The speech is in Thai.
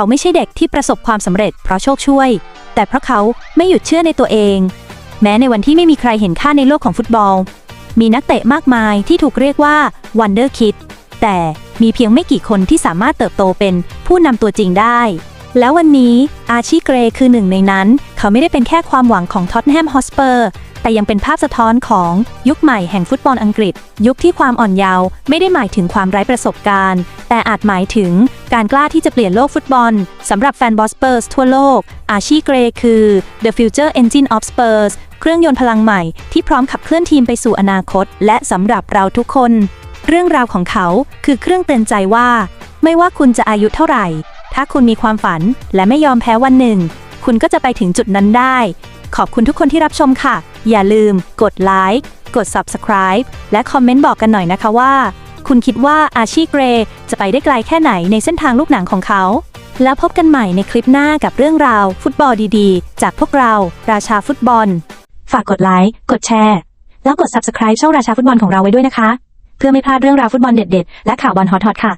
เขาไม่ใช่เด็กที่ประสบความสำเร็จเพราะโชคช่วย แต่เพราะเขาไม่หยุดเชื่อในตัวเอง แม้ในวันที่ไม่มีใครเห็นค่าในโลกของฟุตบอล มีนักเตะมากมายที่ถูกเรียกว่า Wonder Kid แต่มีเพียงไม่กี่คนที่สามารถเติบโตเป็นผู้นำตัวจริงได้ แล้ววันนี้อาชีเกรคือหนึ่งในนั้น เขาไม่ได้เป็นแค่ความหวังของท็อตแนมฮอสเปอร์แต่ยังเป็นภาพสะท้อนของยุคใหม่แห่งฟุตบอลอังกฤษ ยุคที่ความอ่อนเยาว์ไม่ได้หมายถึงความไร้ประสบการณ์ แต่อาจหมายถึง การกล้าที่จะเปลี่ยนโลกฟุตบอลสำหรับแฟนบอสเปอร์สทั่วโลก อาชีเกรคือ The Future Engine of Spurs เครื่องยนต์พลังใหม่ที่พร้อมขับเคลื่อนทีมไปสู่อนาคต และสำหรับเราทุกคน เรื่องราวของเขาคือเครื่องเตือนใจว่า ไม่ว่าคุณจะอายุเท่าไหร่ ถ้าคุณมีความฝันและไม่ยอมแพ้วันหนึ่ง คุณก็จะไปถึงจุดนั้นได้ ขอบคุณทุกคนที่รับชมค่ะ อย่าลืม กดไลค์กด Subscribe และคอมเมนต์บอกกันหน่อยนะคะว่า คุณคิดว่าอาชีเกรจะไปได้ไกลแค่ไหนในเส้นทางลูกหนังของเขา แล้วพบกันใหม่ในคลิปหน้ากับเรื่องราว ฟุตบอลดีๆ จากพวกเรา ราชาฟุตบอล ฝากกดไลค์ กดแชร์ แล้วกด Subscribe ช่องราชาฟุตบอลของเราไว้ด้วยนะคะ เพื่อไม่พลาดเรื่องราวฟุตบอลเด็ดๆ และข่าวบอลฮอตๆค่ะ